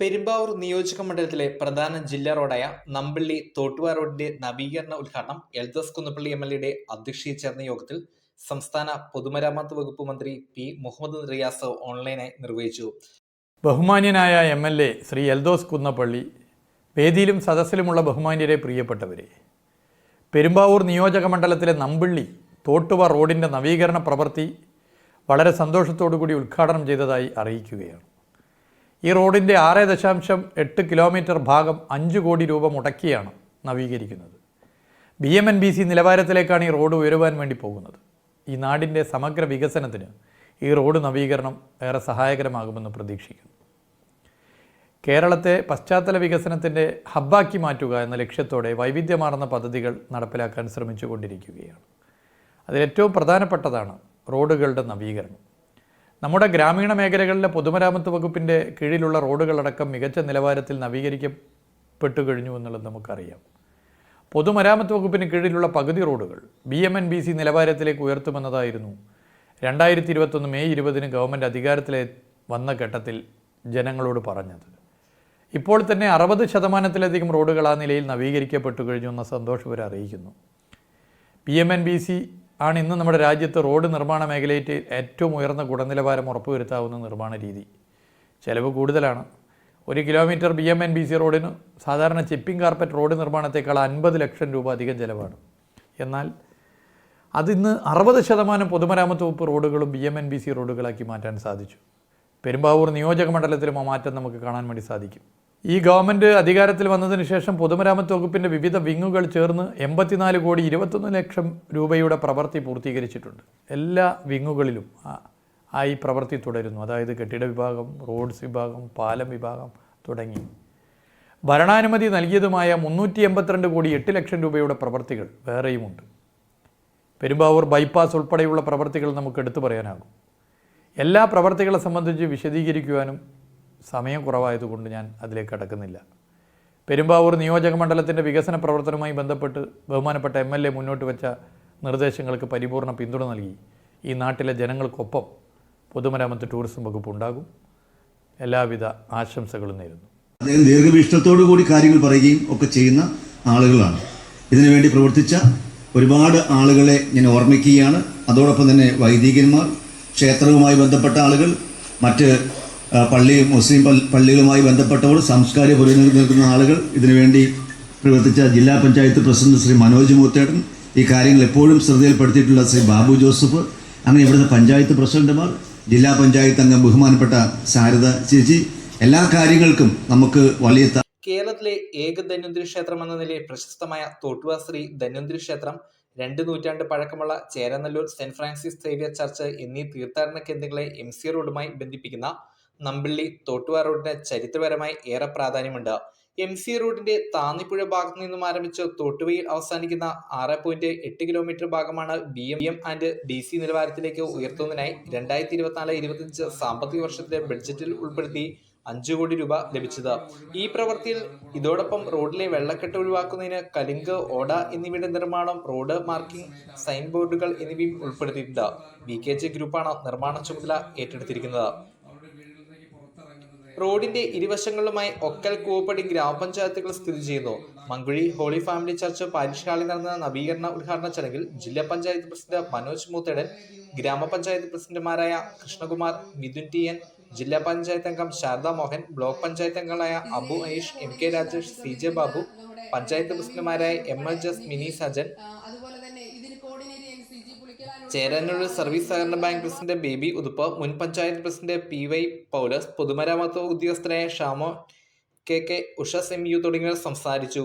പെരുമ്പാവൂർ നിയോജക മണ്ഡലത്തിലെ പ്രധാന ജില്ലാ റോഡായ നമ്പള്ളി തോട്ടുവാ റോഡിന്റെ നവീകരണ ഉദ്ഘാടനം എൽദോസ് കുന്നപ്പള്ളി എം എൽ എയുടെ അധ്യക്ഷതയിൽ ചേർന്ന യോഗത്തിൽ സംസ്ഥാന പൊതുമരാമത്ത് വകുപ്പ് മന്ത്രി പി മുഹമ്മദ് റിയാസ് ഓൺലൈനായി നിർവഹിച്ചു. ബഹുമാന്യനായ M L A Shri Eldhose Kunnappilly വേദിയിലും സദസ്സിലുമുള്ള ബഹുമാന്യരെ പ്രിയപ്പെട്ടവരെ പെരുമ്പാവൂർ നിയോജക മണ്ഡലത്തിലെ നമ്പിള്ളി തോട്ടുവ റോഡിന്റെ നവീകരണ പ്രവൃത്തി വളരെ സന്തോഷത്തോടു കൂടി ഉദ്ഘാടനം ചെയ്തതായി അറിയിക്കുകയാണ്. ഈ റോഡിന്റെ ആറ് ദശാംശം എട്ട് കിലോമീറ്റർ ഭാഗം അഞ്ച് കോടി രൂപ മുടക്കിയാണ് നവീകരിക്കുന്നത്. B M N B C നിലവാരത്തിലേക്കാണ് ഈ റോഡ് ഉയരുവാൻ വേണ്ടി പോകുന്നത്. ഈ നാടിന്റെ സമഗ്ര വികസനത്തിന് ഈ റോഡ് നവീകരണം ഏറെ സഹായകരമാകുമെന്ന് പ്രതീക്ഷിക്കുന്നു. കേരളത്തെ പശ്ചാത്തല വികസനത്തിന്റെ ഹബ്ബാക്കി മാറ്റുക എന്ന ലക്ഷ്യത്തോടെ വൈവിധ്യമാർന്ന പദ്ധതികൾ നടപ്പിലാക്കാൻ ശ്രമിച്ചുകൊണ്ടിരിക്കുകയാണ്. അതിലേറ്റവും പ്രധാനപ്പെട്ടതാണ് റോഡുകളുടെ നവീകരണം. നമ്മുടെ ഗ്രാമീണ മേഖലകളിലെ പൊതുമരാമത്ത് വകുപ്പിന്റെ കീഴിലുള്ള റോഡുകളടക്കം മികച്ച നിലവാരത്തിൽ നവീകരിക്കപ്പെട്ടു കഴിഞ്ഞു എന്നുള്ളത് നമുക്കറിയാം. പൊതുമരാമത്ത് വകുപ്പിന് കീഴിലുള്ള പകുതി റോഡുകൾ B M N B C നിലവാരത്തിലേക്ക് ഉയർത്തുമെന്നതായിരുന്നു. രണ്ടായിരത്തി ഇരുപത്തൊന്ന് മെയ് ഇരുപതിന് ഗവൺമെന്റ് അധികാരത്തിലെ വന്ന ഘട്ടത്തിൽ ജനങ്ങളോട് പറഞ്ഞത്. ഇപ്പോൾ തന്നെ അറുപത് ശതമാനത്തിലധികം റോഡുകൾ ആ നിലയിൽ നവീകരിക്കപ്പെട്ടു കഴിഞ്ഞു എന്ന സന്തോഷം അറിയിക്കുന്നു. P M N B C ആണ് ഇന്ന് നമ്മുടെ രാജ്യത്ത് റോഡ് നിർമ്മാണ മേഖലയിൽ ഏറ്റവും ഉയർന്ന ഗുണനിലവാരം ഉറപ്പുവരുത്താവുന്ന നിർമ്മാണ രീതി. ചിലവ് കൂടുതലാണ്. ഒരു kilometre B M N B C റോഡിന് സാധാരണ ചിപ്പിംഗ് കാർപ്പറ്റ് റോഡ് നിർമ്മാണത്തേക്കാൾ അൻപത് ലക്ഷം രൂപ അധികം ചിലവാണ്. എന്നാൽ അതിന്ന് അറുപത് ശതമാനം പൊതുമരാമത്ത് വകുപ്പ് റോഡുകളും B M N B C റോഡുകളാക്കി മാറ്റാൻ സാധിച്ചു. പെരുമ്പാവൂർ നിയോജക മണ്ഡലത്തിലും ആ മാറ്റം നമുക്ക് കാണാൻ വേണ്ടി സാധിക്കും. ഈ ഗവൺമെന്റ് അധികാരത്തിൽ വന്നതിന് ശേഷം പൊതുമരാമത്ത് വകുപ്പിന്റെ വിവിധ വിങ്ങുകൾ ചേർന്ന് എൺപത്തിനാല് കോടി ഇരുപത്തൊന്ന് ലക്ഷം രൂപയുടെ പ്രവൃത്തി പൂർത്തീകരിച്ചിട്ടുണ്ട്. എല്ലാ വിങ്ങുകളിലും ആയി പ്രവൃത്തി തുടരുന്നു. അതായത് കെട്ടിട വിഭാഗം റോഡ്സ് വിഭാഗം പാലം വിഭാഗം തുടങ്ങി. ഭരണാനുമതി നൽകിയതുമായ മുന്നൂറ്റി എൺപത്തിരണ്ട് കോടി എട്ട് ലക്ഷം രൂപയുടെ പ്രവൃത്തികൾ വേറെയുമുണ്ട്. പെരുമ്പാവൂർ ബൈപ്പാസ് ഉൾപ്പെടെയുള്ള പ്രവൃത്തികൾ നമുക്ക് എടുത്തു പറയാനാകും. എല്ലാ പ്രവർത്തികളെ സംബന്ധിച്ച് വിശദീകരിക്കുവാനും സമയം കുറവായതുകൊണ്ട് ഞാൻ അതിലേക്ക് കടക്കുന്നില്ല. പെരുമ്പാവൂർ നിയോജക മണ്ഡലത്തിന്റെ വികസന പ്രവർത്തനവുമായി ബന്ധപ്പെട്ട് ബഹുമാനപ്പെട്ട എം എൽ എ മുന്നോട്ട് വെച്ച നിർദ്ദേശങ്ങൾക്ക് പരിപൂർണ പിന്തുണ നൽകി. ഈ നാട്ടിലെ ജനങ്ങൾക്കൊപ്പം പൊതുമരാമത്ത് ടൂറിസം വകുപ്പ് ഉണ്ടാകും. എല്ലാവിധ ആശംസകളും നേരുന്നു. അദ്ദേഹം ദീർഘവീക്ഷണത്തോടു കൂടി കാര്യങ്ങൾ പറയുകയും ഒക്കെ ചെയ്യുന്ന ആളുകളാണ്. ഇതിനുവേണ്ടി പ്രവർത്തിച്ച ഒരുപാട് ആളുകളെ ഞാൻ ഓർമ്മിക്കുകയാണ്. അതോടൊപ്പം തന്നെ വൈദികന്മാർ ക്ഷേത്രവുമായി ബന്ധപ്പെട്ട ആളുകൾ മറ്റ് പള്ളി മുസ്ലിം പള്ളികളുമായി ബന്ധപ്പെട്ടവർ സാംസ്കാരിക പുരോഗതി നിൽക്കുന്ന ആളുകൾ ഇതിനുവേണ്ടി പ്രവർത്തിച്ച ജില്ലാ പഞ്ചായത്ത് പ്രസിഡന്റ് ശ്രീ മനോജ് മൂത്തേട്ടൻ. ഈ കാര്യങ്ങൾ എപ്പോഴും ശ്രദ്ധയിൽപ്പെടുത്തിയിട്ടുള്ള ശ്രീ ബാബു ജോസഫ്. അങ്ങനെ ഇവിടുത്തെ പഞ്ചായത്ത് പ്രസിഡന്റുമാർ ജില്ലാ പഞ്ചായത്ത് അംഗം ബഹുമാനപ്പെട്ട ശാരദ ചേച്ചി. എല്ലാ കാര്യങ്ങൾക്കും നമുക്ക് വലിയ കേരളത്തിലെ ഏക ധന്വന്തിരി ക്ഷേത്രം എന്ന നിലയിൽ പ്രശസ്തമായ തോട്ടുവ ശ്രീ ധന്വന്തിരി ക്ഷേത്രം രണ്ട് നൂറ്റാണ്ട് പഴക്കമുള്ള Cheranalloor saint Francis Xavier church എന്നീ തീർത്ഥാടന കേന്ദ്രങ്ങളെ എം സി റോഡുമായി ബന്ധിപ്പിക്കുന്ന നമ്പിള്ളി തോട്ടുവാ റോഡിന് ചരിത്രപരമായി ഏറെ പ്രാധാന്യമുണ്ട്. എം സി റോഡിന്റെ താന്നിപ്പുഴ ഭാഗത്തു നിന്നും ആരംഭിച്ച് തോട്ടുവയിൽ അവസാനിക്കുന്ന ആറ് പോയിന്റ് എട്ട് കിലോമീറ്റർ ഭാഗമാണ് B M M and D C നിലവാരത്തിലേക്ക് ഉയർത്തുന്നതിനായി രണ്ടായിരത്തി ഇരുപത്തിനാല് ഇരുപത്തിയഞ്ച് സാമ്പത്തിക വർഷത്തിലെ ബഡ്ജറ്റിൽ ഉൾപ്പെടുത്തി അഞ്ചു കോടി രൂപ ലഭിച്ചത്. ഈ പ്രവൃത്തിയിൽ ഇതോടൊപ്പം റോഡിലെ വെള്ളക്കെട്ട് ഒഴിവാക്കുന്നതിന് കലിങ്ക് ഓട എന്നിവയുടെ നിർമ്മാണം റോഡ് മാർക്കിംഗ് സൈൻ ബോർഡുകൾ എന്നിവയും ഉൾപ്പെടുത്തിയിട്ടുണ്ട്. ബി കെ ജെ ഗ്രൂപ്പാണ് നിർമ്മാണ ചുമതല ഏറ്റെടുത്തിരിക്കുന്നത്. റോഡിന്റെ ഇരുവശങ്ങളിലുമായി ഒക്കൽ കൂവപ്പടി ഗ്രാമപഞ്ചായത്തുകൾ സ്ഥിതി ചെയ്യുന്നു. Mankuzhy holy family church parish ഹാളിൽ നടന്ന നവീകരണ ഉദ്ഘാടന ചടങ്ങിൽ ജില്ലാ പഞ്ചായത്ത് പ്രസിഡന്റ് മനോജ് മൂത്തേടൻ ഗ്രാമപഞ്ചായത്ത് പ്രസിഡന്റുമാരായ കൃഷ്ണകുമാർ മിഥുൻ ടി എൻ ജില്ലാ പഞ്ചായത്ത് അംഗം ശാരദാ മോഹൻ ബ്ലോക്ക് പഞ്ചായത്ത് അംഗങ്ങളായ Abu Aneesh M K Rajesh C J Babu panchayat പ്രസിഡന്റുമാരായ എം എൽ ജസ് മിനി സജൻ ആ, അതുപോലെ തന്നെ ഇതിന് കോർഡിനേറ്റ് ചെയ്യാൻ സി ജി ചേരാനൂർ സർവീസ് സഹകരണ ബാങ്ക് പ്രസിഡന്റ് ബേബി ഉതുപ്പ് മുൻ panchayat president P Y Paulose പൊതുമരാമത്ത് ഉദ്യോഗസ്ഥനായ ഷാമോ കെ കെ ഉഷ സെമിയു തുടങ്ങിയവർ സംസാരിച്ചു.